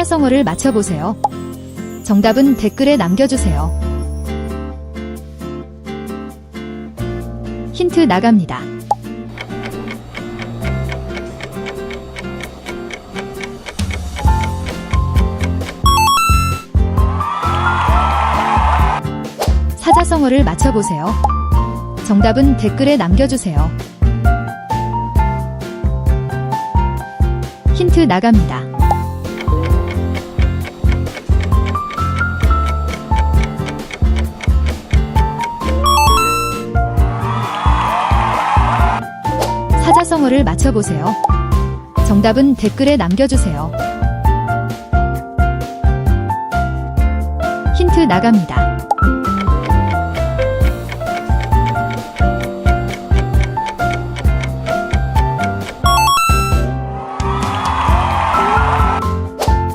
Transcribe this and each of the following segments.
사자성어를 맞춰보세요. 정답은 댓글에 남겨주세요. 힌트 나갑니다. 사자성어를 맞춰보세요. 정답은 댓글에 남겨주세요. 힌트 나갑니다. 사자성어를 맞춰보세요. 정답은 댓글에 남겨주세요. 힌트 나갑니다.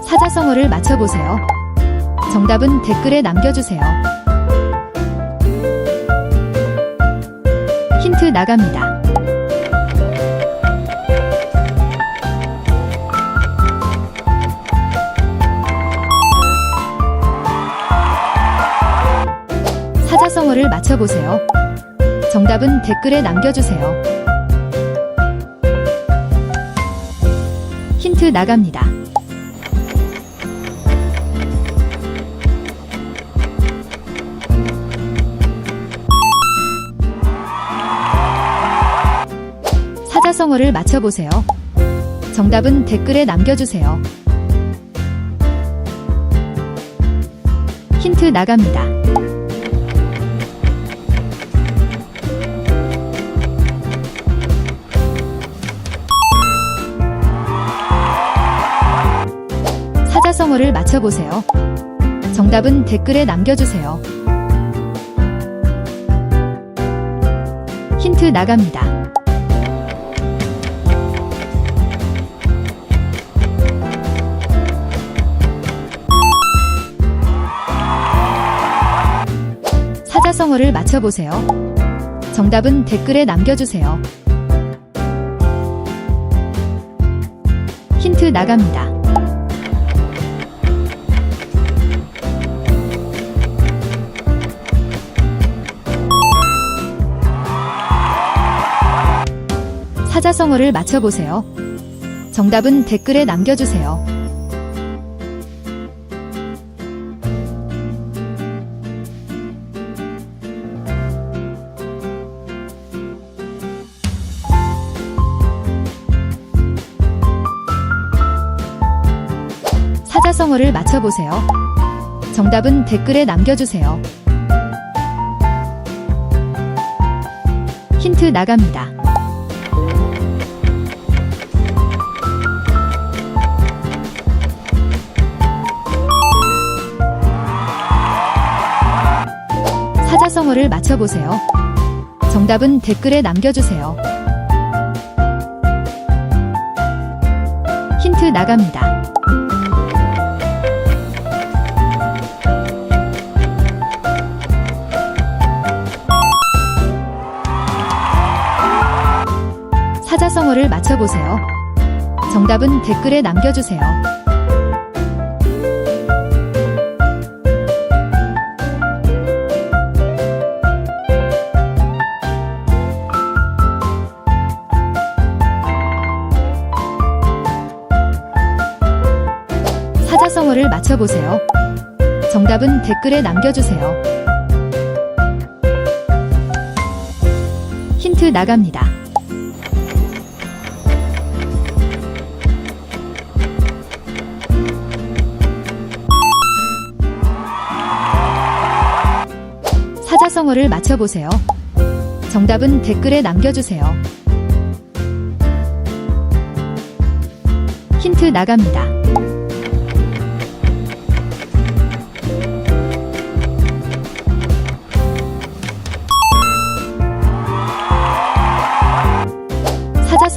사자성어를 맞춰보세요. 정답은 댓글에 남겨주세요. 힌트 나갑니다. 사자성어를 맞춰보세요. 정답은 댓글에 남겨주세요. 힌트 나갑니다. 사자성어를 맞춰보세요. 정답은 댓글에 남겨주세요. 힌트 나갑니다. 사자성어를 맞춰보세요. 정답은 댓글에 남겨주세요. 힌트 나갑니다. 사자성어를 맞춰보세요. 정답은 댓글에 남겨주세요. 힌트 나갑니다. 사자성어를 맞춰보세요. 정답은 댓글에 남겨주세요. 사자성어를 맞춰보세요. 정답은 댓글에 남겨주세요. 힌트 나갑니다. 사자성어를 맞춰보세요. 정답은 댓글에 남겨주세요. 힌트 나갑니다. 사자성어를 맞춰보세요. 정답은 댓글에 남겨주세요. 사자성어를 맞춰보세요. 정답은 댓글에 남겨주세요. 힌트 나갑니다. 사자성어를 맞춰보세요. 정답은 댓글에 남겨주세요. 힌트 나갑니다.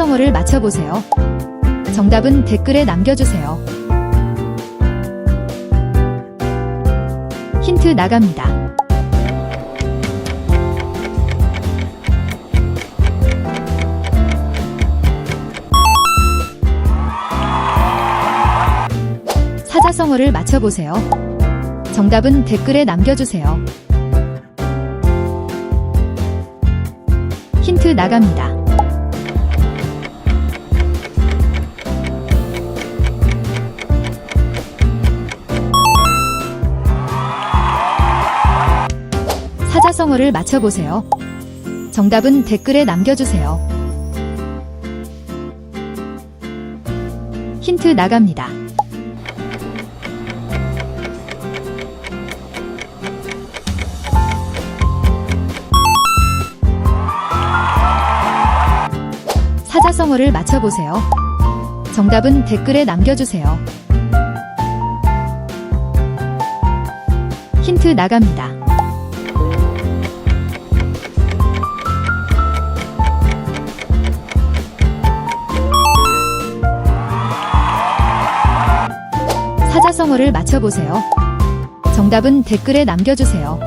성어를 맞춰보세요. 정답은 댓글에 남겨주세요. 힌트 나갑니다. 사자성어를 맞춰보세요. 정답은 댓글에 남겨주세요. 힌트 나갑니다. 사자성어를 맞춰보세요. 정답은 댓글에 남겨주세요. 힌트 나갑니다. 사자성어를 맞춰보세요. 정답은 댓글에 남겨주세요. 힌트 나갑니다. 사자성어를 맞춰보세요. 정답은 댓글에 남겨주세요.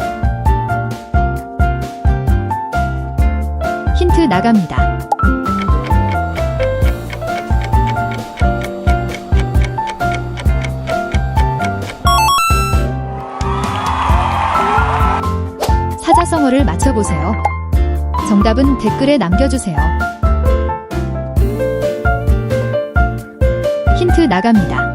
힌트 나갑니다. 사자성어를 맞춰보세요. 정답은 댓글에 남겨주세요. 힌트 나갑니다.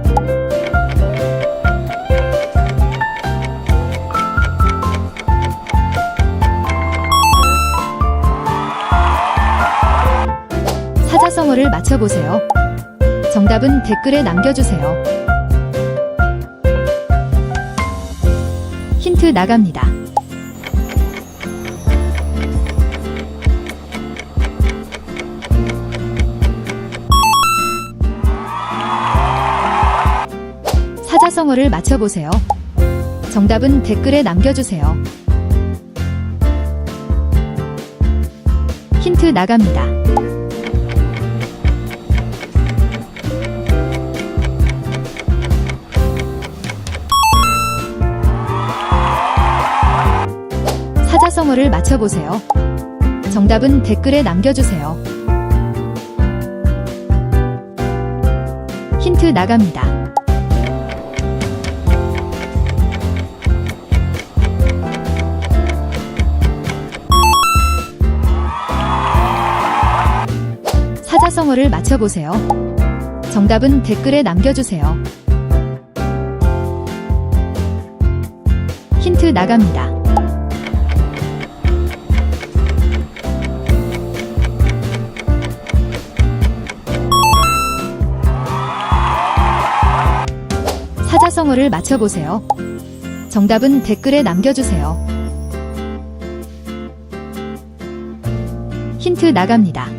사자성어를 맞춰보세요. 정답은 댓글에 남겨주세요. 힌트 나갑니다. 사자성어를 맞춰보세요. 정답은 댓글에 남겨주세요. 힌트 나갑니다. 사자성어를 맞춰보세요. 정답은 댓글에 남겨주세요. 힌트 나갑니다. 사자성어를 맞춰보세요. 정답은 댓글에 남겨주세요. 힌트 나갑니다. 사자성어를 맞춰보세요. 정답은 댓글에 남겨주세요. 힌트 나갑니다.